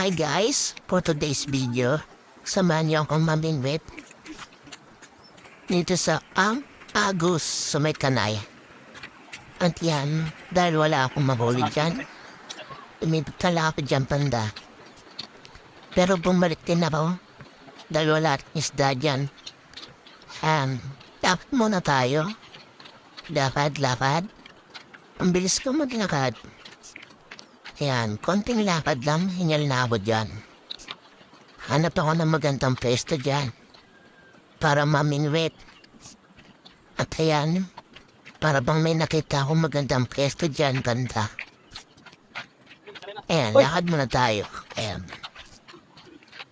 Hi guys, for today's video, samahan niyo akong mamingwit dito sa Ang Agus sa may kanay. At yan, dahil wala akong mahuli dyan, umipit tala ako dyan panda. Pero bumalik din ako, dahil wala akong isda dyan. Um, dapat muna tayo. Lapad, lapad. Ang bilis ko maglakad. Yan, konting lakad lang, hingal na ako dyan. Hanap ako ng magandang pwesto dyan. Para mamingwit. At ayan, para bang may nakita akong magandang pwesto dyan, ganda. Ayan, Uy! lakad muna tayo. Ayan.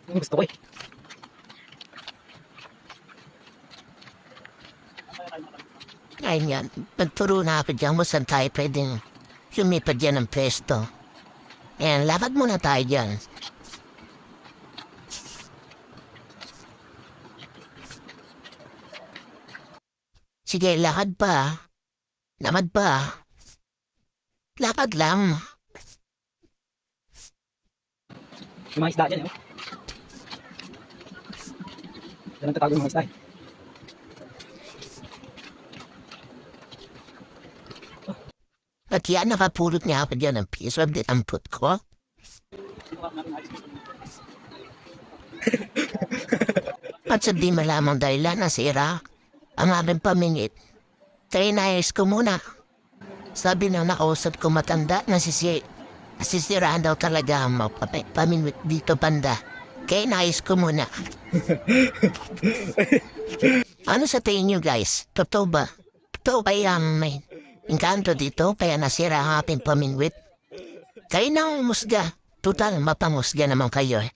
Gusto ko eh. Ayun yan, magturo na ako dyan kung saan tayo pwedeng lumipad dyan ng pwesto. Ayan, lakad muna tayo dyan. Sige, lakad pa. Lakad pa. Lakad lang. Yung mga isda dyan eh. Yan ang tatago ng mga isda eh. Nakapulot niya ako dyan ng piece of the amput ko. At sa di malamang dahilan nasira ang aming pamingit. Trinayos ko muna. Sabi ng nakausap ko matanda na sisi nasisiraan daw talaga ang mga pami- pamingit dito banda. Kaya nais ko muna. ano sa tingin nyo guys? Totoo ba? Totoo ba yung may engkanto dito kaya nasira ang ating pamingwit? Kayo na umusga. Total, mapamusga naman kayo eh.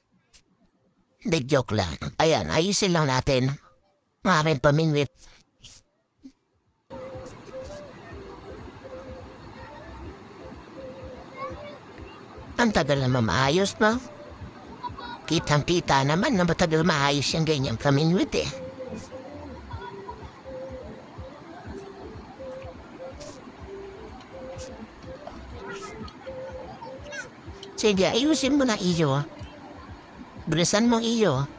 Hindi, joke lang. Ayan, ayusin lang natin ang aming pamingwit. Ang tagal naman maayos, no? Kitang-kita naman na matagal maayos yung ganyang pamingwit eh. Sige, ayusin mo na iyo. Bilisan mo iyo.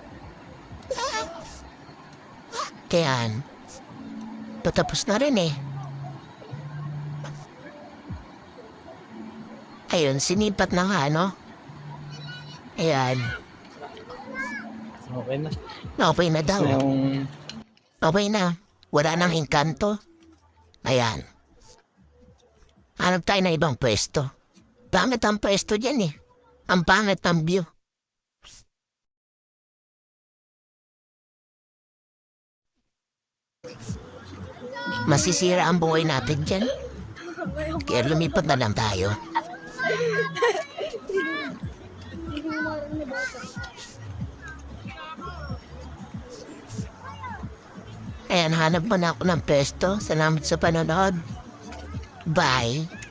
Kaya, patapos na rin eh. Ayun, sinipat na nga, no? Ayan, Okay na. okay na daw. Na yung... Okay na. Wala nang engkanto. Ayan. Hanap tayo ng ibang pwesto. Pangit ang pwesto dyan eh. Ang pangit. Masisira ang buhay natin dyan. Kaya lumipat na lang tayo. Ayan, hanap mo na ako ng pwesto. Salamat sa panonood. Bye.